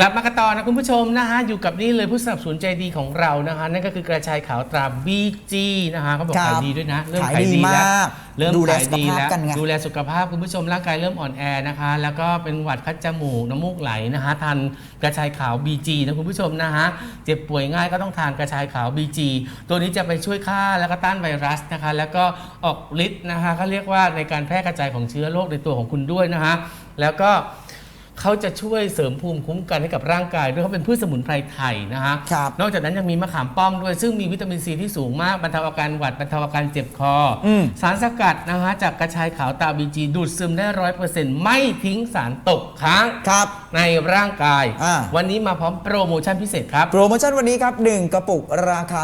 กลับมากันต่อนะคุณผู้ชมนะฮะอยู่กับนี่เลยผู้สนับสนุนใจดีของเรานะฮะนั่นก็คือกระชายขาวตรา BG นะฮะเขาบอกครับขายดีด้วยนะเริ่มขายขายดีดีแล้วมากเริ่มดูแลขายดีสุขภาพแล้วกันไงดูแลสุขภาพคุณผู้ชมร่างกายเริ่มอ่อนแอนะคะ แล้วก็เป็นหวัดคัดจมูกน้ำมูกไหลนะฮะทานกระชายขาว BG นะคุณผู้ชมนะฮะเจ็บป่วยง่ายก็ต้องทานกระชายขาว BG ตัวนี้จะไปช่วยฆ่าแล้วก็ต้านไวรัสนะคะ แล้วก็ออกฤทธิ์นะคะเขาเรียกว่าในการแพร่กระจายของเชื้อโรคในตัวของคุณด้วยนะฮะแล้วก็ เขาจะช่วยเสริมภูมิคุ้มกันให้กับร่างกายด้วยเขาเป็นพืชสมุนไพรไทยนะฮะครับนอกจากนั้นยังมีมะขามป้อมด้วย ซึ่งมีวิตามินซีที่สูงมากบรรเทาอาการหวัดบรรเทาอาการเจ็บคออมสารสกัดนะฮะจากกระชายขาวตาบีจีดูดซึมได้ร้อยเปอร์เซ็นต์ไม่ทิ้งสารตกค้างครับในร่างกาย อ่า วันนี้มาพร้อมโปรโมชั่นพิเศษครับ โปรโมชั่นวันนี้ครับ 1 กระปุกราคา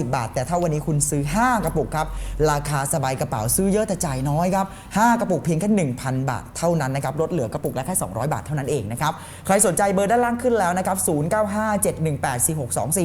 290 บาท แต่ถ้าวันนี้คุณซื้อ 5 กระปุกครับ ราคาสบายกระเป๋าซื้อเยอะแต่จ่ายน้อยครับ 5 กระปุกเพียงแค่ 1,000 บาทเท่านั้นนะครับลดเหลือกระปุกละแค่200 บาทเท่านั้นเองนะครับ ใครสนใจเบอร์ด้านล่างขึ้นแล้วนะครับ0957184624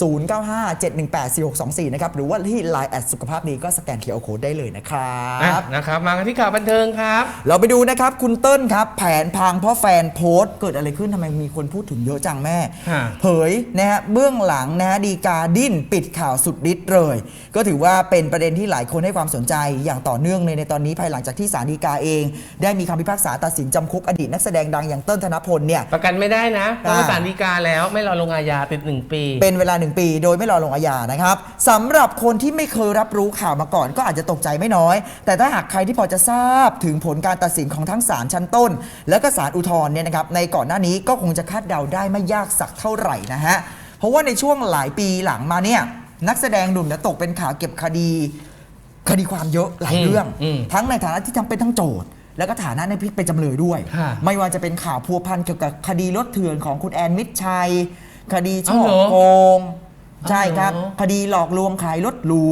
0957184624 นะครับ หรือว่าที่ Line แอดสุขภาพดีก็สแกนเคอร์โคดได้เลยนะครับนะครับ มากันที่ข่าวบันเทิงครับ เราไปดูนะครับ คุณเติ้ลครับ แผนพังเพราะแฟนโพสต์เกิดอะไรขึ้นทำไมมีคนพูดถึงเยอะจังแม่ฮะเผยนะฮะเบื้องหลังนะฮะดีกาดิ้นปิดข่าวสุดฤทธิ์เลย ก็ถือว่าเป็นประเด็นที่หลายคนให้ความสนใจอย่างต่อเนื่องเลยในตอนนี้ภายหลังจากที่ศาลฎีกาเอง ได้มีคำพิพากษาตัดสินจำคุกอดีตนักแสดงดังอย่างเติ้ลธนพลเนี่ย ประกันไม่ได้นะเพราะว่าอ่า ศาลฎีกาแล้วไม่รอลงอาญาติดหนึ่งปี เป็นเวลา 1 ปีโดยไม่รอลงอาญานะครับสำหรับคนที่ไม่เคยรับรู้ข่าวมาก่อน ก็อาจจะตกใจไม่น้อย แต่ถ้าหากใครที่พอจะทราบถึงผลการตัดสินของทั้งศาลชั้นต้น และก็ศาลอุทธรณ์เนี่ยนะครับในก่อนหน้านี้ก็คงจะคาดเดาได้ไม่ยากสักเท่าไหร่นะฮะเพราะว่าในช่วงหลายปีหลังมาเนี่ยนักแสดงหนุ่มเนี่ยตกเป็นข่าวเก็บคดี คดีความเยอะหลายเรื่อง อืมทั้งในฐานะที่ทำเป็นทั้งโจทย์ แล้วก็ฐานะในพิกเป็นจำเลยด้วยค่ะไม่ว่าจะเป็นข่าวพัวพันเกี่ยวกับคดีรถเถื่อนของคุณแอนมิตรชัย คดีช่อเอาเหรอโกง ใช่ครับ เอาเหรอ คดีหลอกลวงขายรถหรู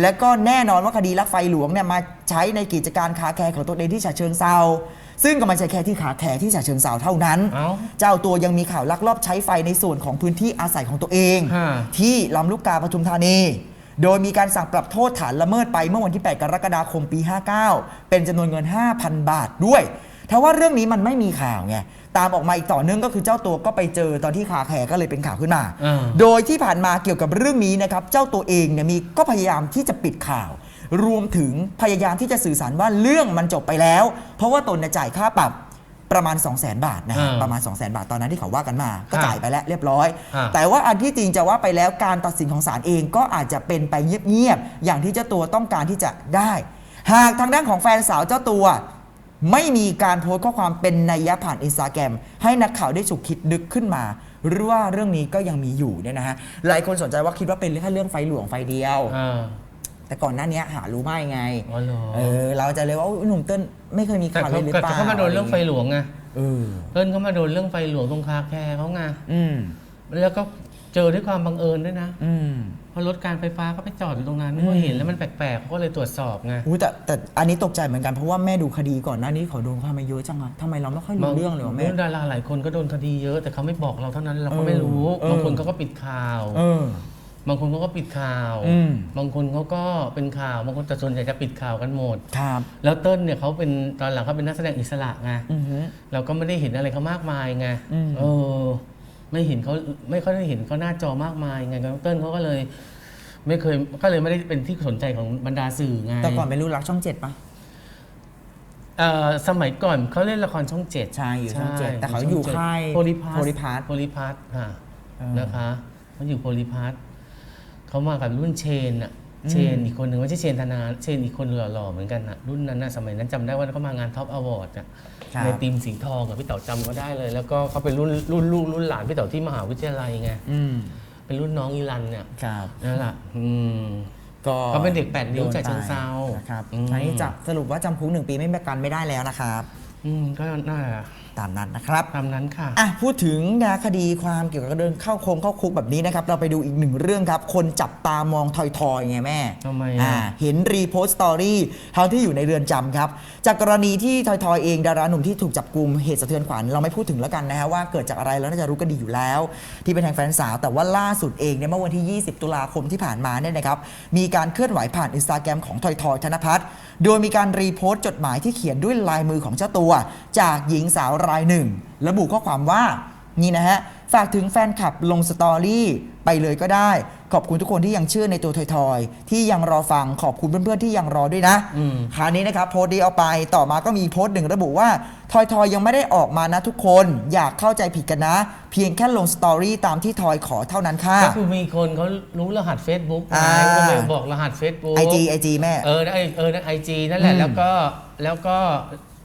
และก็แน่นอนว่าคดีลักไฟหลวงเนี่ยมาใช้ในกิจการคาแคร์ของตัวเองที่ฉะเชิงเซาซึ่งก็ไม่ใช่แค่ที่ขาแคร์ที่ฉะเชิงเซาเท่านั้น เอ้าเจ้าตัวยังมีข่าวลักลอบใช้ไฟในส่วนของพื้นที่อาศัยของตัวเอง ฮะ ที่ลำลูกกาปทุมธานี โดยมีการสั่งปรับโทษฐานละเมิดไปเมื่อวันที่ 8 กรกฎาคมปี 59 เป็นจำนวนเงิน 5,000 บาทด้วยทว่าเรื่องนี้มันไม่มีข่าวไงตามออกมาอีกต่อเนื่องก็คือเจ้าตัวก็ไปเจอตอนที่คาแคร์ก็เลยเป็นข่าวขึ้นมาอ่าโดยที่ผ่านมาเกี่ยวกับเรื่องนี้นะครับเจ้าตัวเองเนี่ยมีก็พยายามที่จะปิดข่าว รวมถึงพยายามที่จะสื่อสารว่าเรื่องมันจบไปแล้ว เพราะว่าตนเนี่ยจ่ายค่าปรับ ประมาณ 2 0 0 0 0 0บาทนะฮะอ่าประมาณ 2 0 0 0 0 0บาทตอนนั้นที่เขาว่ากันมา ก็อ่าจ่ายไปแล้วเรียบร้อย อ่า แต่ว่าอันที่จริงจะว่าไปแล้วการตัดสินของศาลเองก็อาจจะเป็นไปเงียบๆอย่างที่เจ้าตัวต้องการที่จะได้ หากทางด้านของแฟนสาวเจ้าตัว ไม่มีการโพสต์ข้อความเป็นนัยยะผ่านอินสตาแกรมให้นักข่าวได้ฉุกคิดนึกขึ้นมา หรือว่าเรื่องนี้ก็ยังมีอยู่เนี่ยนะฮะหลายคนสนใจว่าคิดว่าเป็นแค่เรื่องไฟหลวงไฟเดียว อ่า แต่ก่อนหน้านี้หารู้ไม่ไงอ๋อเหรอ เออเราจะเลยว่าอุ๊ยหนุ่มเติ้ลไม่เคยมีแต่ข่าวเลเขายหรือแต่เปล่าเขามาโดนเรื่องไฟหลวงไงเออเอิญเขามาโดนเรื่องไฟหลวงตรงคาแคร์เขาไงอืมแล้วก็เจอด้วยความบังเอิญด้วยนะอืม เพราะรถการไฟฟ้าก็ไปจอดอยู่ตรงนั้นอืมเขาเห็นแล้วมันแปลกๆเขาก็เลยตรวจสอบไง อุ้ยแต่แต่อันนี้ตกใจเหมือนกันเพราะว่าแม่ดูคดีก่อนหน้านี้เขาโดนความมาเยอะจังอะทำไมเราไม่ค่อยรู้เรื่องเลยวะแม่ดาราหลายคนก็โดนคดีเยอะ แต่เขาไม่บอกเราเท่านั้นเราก็เออไม่รู้เออ บางคนเขาก็ปิดข่าว เออ บางคนเขาก็ปิดข่าว อืม บางคนเขาก็เป็นข่าวบางคนแต่ส่วนใหญ่จะปิดข่าวกันหมด ครับแล้วเติ้ลเนี่ยเขาเป็นตอนหลังเขาเป็นนักแสดงอิสระไงอือฮึเราก็ไม่ได้เห็นอะไรเขามากมายไงอืม เออ ไม่เห็นเขาไม่ค่อยได้เห็นเขาหน้าจอมากมายไงน้องเติ้ลเขาก็เลย ไม่เคยก็เลยไม่ได้เป็นที่สนใจของบรรดาสื่อไงแต่ก่อนเป็นลูกรักช่องเจ็ดปะเอ่อสมัยก่อนเขาเล่นละครช่องเจ็ด ใช่อยู่ช่องเจ็ดใช่แต่เขาอยู่ค่ายโพลิพัทโพลิพัทโพลิพัทค่ะเออ นะคะเขาอยู่โพลิพัท เขามากับรุ่นเชนอะอืมเชนอีกคนหนึ่งไม่ใช่เชนธนาเชนอีกคนหล่อๆเหมือนกันอะรุ่นนั้นนะสมัยนั้นจำได้ว่าเขามางานท็อปอวอร์ดอะครับในทีมสีทองกับพี่เต๋อจำก็ได้เลย แล้วก็เขาเป็นรุ่นรุ่นลูกรุ่นหลานพี่เต๋อที่มหาวิทยาลัยไงอืมเป็นรุ่นน้องอีรันเนี่ยครับนั่นแหละอืมก็เขาเป็นเด็กแปดนิ้วโนจากเชิงเทรานะครับอืมอันนี้จับสรุปว่าจำคุกหนึ่งปีไม่ประกันไม่ได้แล้วนะครับ อืมก็น่า ตามนั้นนะครับตามนั้นค่ะ อะพูดถึงนะคดีความเกี่ยวกับเดินเข้าโคงเข้าคุกแบบนี้นะครับเราไปดูอีกหนึ่งเรื่องครับ คนจับตามองทอยๆไงแม่ทำไมอะ อ่าเห็นรีโพสต์สตอรี่ทั้งที่อยู่ในเรือนจำครับ จากกรณีที่ทอยๆเองดาราหนุ่มที่ถูกจับกลุ่มเหตุสะเทือนขวัญเราไม่พูดถึงแล้วกันนะฮะว่าเกิดจากอะไรแล้วน่าจะรู้กันดีอยู่แล้ว ที่เป็นทางแฟนสาว แต่ว่าล่าสุดเองเนี่ยเมื่อวันที่ 20 ตุลาคมที่ผ่านมาเนี่ยนะครับมีการเคลื่อนไหวผ่านอินสตาแกรมของทอยๆธนพัฒน์โดยมีการรีโพสต์จดหมายที่เขียนด้วยลายมือของเจ้าตัว จากหญิงสาวรายหนึ่งระบุข้อความว่านี่นะฮะ ฝากถึงแฟนคลับลงสตอรี่ไปเลยก็ได้ ขอบคุณทุกคนที่ยังเชื่อในตัวทอยๆ ที่ยังรอฟังขอบคุณเพื่อนๆที่ยังรอด้วยนะอืมคราวนี้นะครับโพสต์ดีเอาไปต่อมาก็มีโพสต์หนึ่งระบุว่าทอยทอยยังไม่ได้ออกมานะทุกคนอยากเข้าใจผิดกันนะ เพียงแค่ลงสตอรี่ตามที่ทอยขอเท่านั้นค่ะก็คือมีคนเขารู้รหัส Facebook ไงอ่าก็เลยบอกรหัส Facebook ไอจีไอจีแม่เออไอเออไอจีนั่นแหละอืมแล้วก็แล้วก็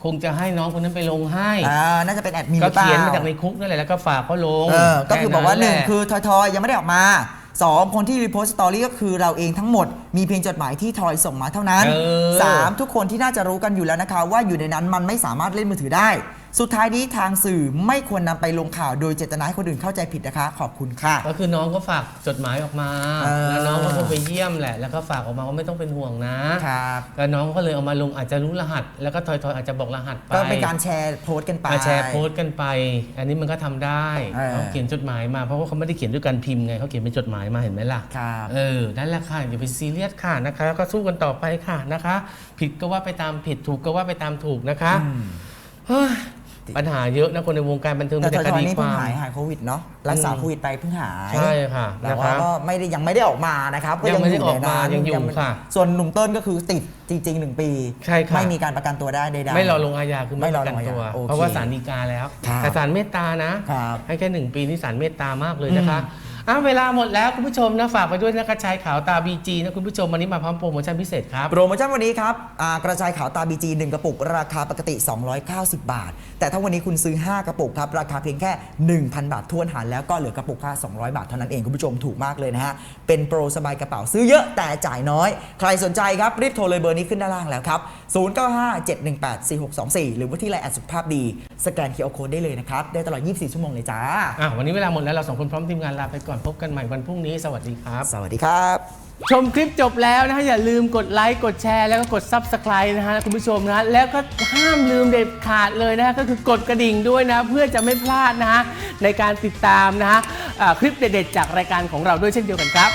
คงจะให้น้องคนนั้นไปลงให้ อ่าน่าจะเป็นแอดมินหก็รือเปล่าเขียนมาจากในคุกนั่นแหละแล้วก็ฝากเขาลงเออก็คือบอกว่าหนึ่งแแหละคือทอยทอยยังไม่ได้ออกมาสองคนที่รีโพสต์สตอรี่ก็คือเราเองทั้งหมด มีเพียงจดหมายที่ทอยส่งมาเท่านั้นเออ สามทุกคนที่น่าจะรู้กันอยู่แล้วนะคะ ว่าอยู่ในนั้นมันไม่สามารถเล่นมือถือได้ สุดท้ายนี้ทางสื่อไม่ควรนำไปลงข่าวโดยเจตนาให้คนอื่นเข้าใจผิดนะคะ ขอบคุณค่ะ ก็คือน้องก็ฝากจดหมายออกมาเออ แล้วน้องก็คงไปเยี่ยมแหละ แล้วก็ฝากออกมาว่าไม่ต้องเป็นห่วงนะครับก็น้องก็เลยเอามาลงอาจจะรู้รหัส แล้วก็ทอยๆอาจจะบอกรหัสไปก็เป็นการแชร์โพสต์กันไป มาแชร์โพสต์กันไป อันนี้มันก็ทำได้เออ เขาเขียนจดหมายมาเพราะว่าเขาไม่ได้เขียนด้วยการพิมพ์ไงเขาเขียนเป็นจดหมายมาเห็นไหมล่ะ ครับ เออ นั่นแหละค่ะ อย่าไปซีเรียสค่ะนะคะก็สู้กันต่อไปค่ะนะคะ ผิดก็ว่าไปตามผิด ถูกก็ว่าไปตามถูกนะคะเฮ้ย ปัญหาเยอะนะคนในวงการบันเทิงแต่มีทแต่อยคทอยดีนี่คเพิ่งวาม หายหายโควิดเนาะรักษาอืมโควิดไปเพิ่งหายใช่ค่ะแต่นะว่าคะก็ไม่ได้ยังไม่ได้ออกมานะครับก็ยังไม่ได้ในออกมานั้นยังอยู่ไม่ค่ะส่วนหนุ่มเติ้ลก็คือติดจริงๆหนึ่งปี ใช่ค่ะไม่มีการประกันตัวได้ใดๆ ไม่รอลงอาญาคือไม่ไม่ปรอระกันลงอาญาตัว โอเคเพราะว่าศาลฎีกาแล้ว ครับแต่ศาลเมตตานะ ครับให้แค่หนึ่งปีนี่ศาลเมตตามากเลยนะคะอ้าวเวลาหมดแล้วคุณผู้ชมนะฝากไปด้วยนะกระชายขาวตาบีจีนะคุณผู้ชมวันนี้มาพร้อมโปรโมชั่นพิเศษครับ โปรโมชั่นวันนี้ครับอ่ากระจายขาวตาบีจี1กระปุก ราคาปกติ 290 บาท แต่ถ้าวันนี้คุณซื้อ 5 กระปุกครับราคาเพียงแค่ 1,000 บาททวนหารแล้วก็เหลือกระปุกค่า200 บาทเท่านั้นเองคุณผู้ชมถูกมากเลยนะฮะเป็นโปรสบายกระเป๋าซื้อเยอะแต่จ่ายน้อย ใครสนใจครับรีบโทรเลยเบอร์นี้ขึ้นด้านล่างแล้วครับ0957184624 หรือว่าที่ไลน์แอดสุขภาพดีสแกนเคอร์โคดได้เลยนะครับได้ตลอด 24 ชั่วโมงเลยจ้า อะวันนี้เวลาหมดแล้วเราสองคนพร้อมทีมงานลาไปก่อนพบกันใหม่วันพรุ่งนี้ สวัสดีครับ สวัสดีครับ ชมคลิปจบแล้วนะฮะอย่าลืมกดไลค์กดแชร์แล้วก็กด Subscribe นะฮะคุณผู้ชมนะฮะแล้วก็ห้ามลืมเด็ดขาดเลยนะฮะก็คือกดกระดิ่งด้วยนะ เพื่อจะไม่พลาดนะฮะในการติดตามนะฮะอ่าคลิปเด็ดๆจากรายการของเราด้วยเช่นเดียวกันครับ